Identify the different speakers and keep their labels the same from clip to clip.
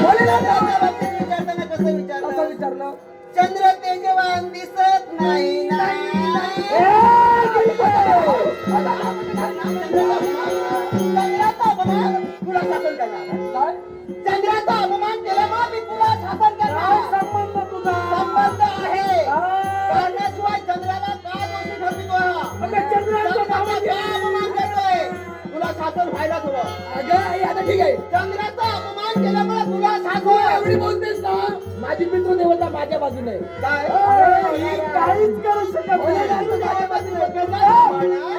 Speaker 1: विचारताना कसं विचारलं चंद्र तेजवान दिसत नाही चंद्राचा अपमान केला मी तुला शासन करणार
Speaker 2: संबंध तुझा
Speaker 1: संबंध आहे
Speaker 2: ठीक आहे
Speaker 1: चंद्राचा अपमान केल्यामुळे तुला शासन
Speaker 2: एवढी बोलतेस ना माझी मित्र देवता माझ्या बाजूने.
Speaker 1: काय
Speaker 2: काहीच करू शकत नाही.
Speaker 1: माझ्या बाजूने?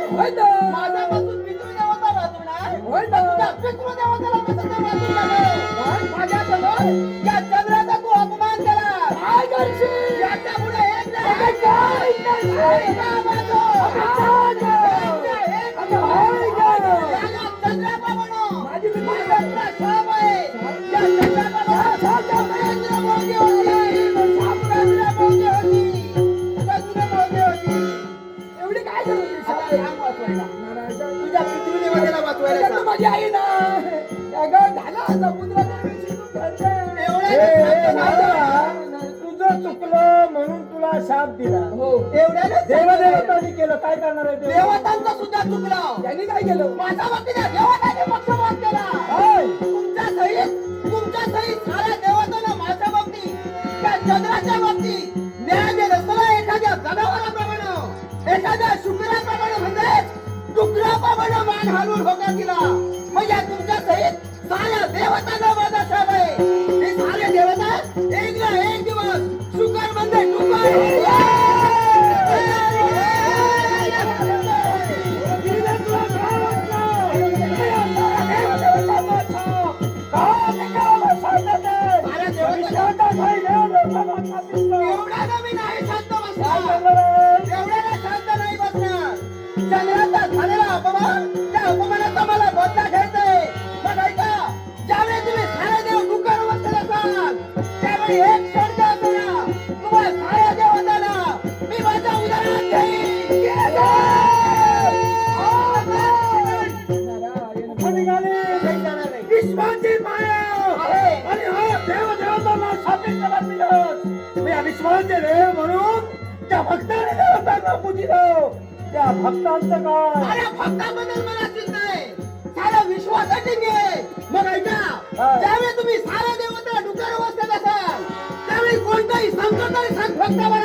Speaker 2: होय ना.
Speaker 1: माझ्यापासून पितृदेवता वाचवणार
Speaker 2: होय ना.
Speaker 1: तुझ्या पितृदेवतेला कसं काय वाचवणार आहे? माझ्यासमोर या चंद्राचा तू अपमान केला
Speaker 2: काय करशील?
Speaker 1: याच्यापुढे एक नाही,
Speaker 2: अगं, काय करशील?
Speaker 1: वाचवायला.
Speaker 2: माझी आई ना. झाला.
Speaker 1: एवढ्या
Speaker 3: तुझं चुकलं म्हणून तुला शाप दिला.
Speaker 2: हो.
Speaker 1: एवढ्याने
Speaker 3: देवदेवतांनी केलं काय करणार आहे देव?
Speaker 1: देवतांचं सुद्धा चुकलं.
Speaker 2: त्यांनी काय केलं?
Speaker 1: देवताने डुकराप्रमाणे मान घालून होकार दिला म्हणजे तुमच्या सहित साऱ्या देवतांना माझा आहे. हे सारे देवता एक ना एक दिवस शुकर म्हणजे
Speaker 2: म्हणून त्या भक्ताने देवतांना पूजिलो त्या भक्तांचं काय?
Speaker 1: भक्ताबद्दल मला चिंता आहे. त्याला विश्वासाठी घे ಭಕ್ತವರ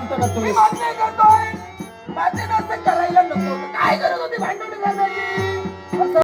Speaker 1: शांत करतो करायला नको.
Speaker 2: काय करत होती भांडवली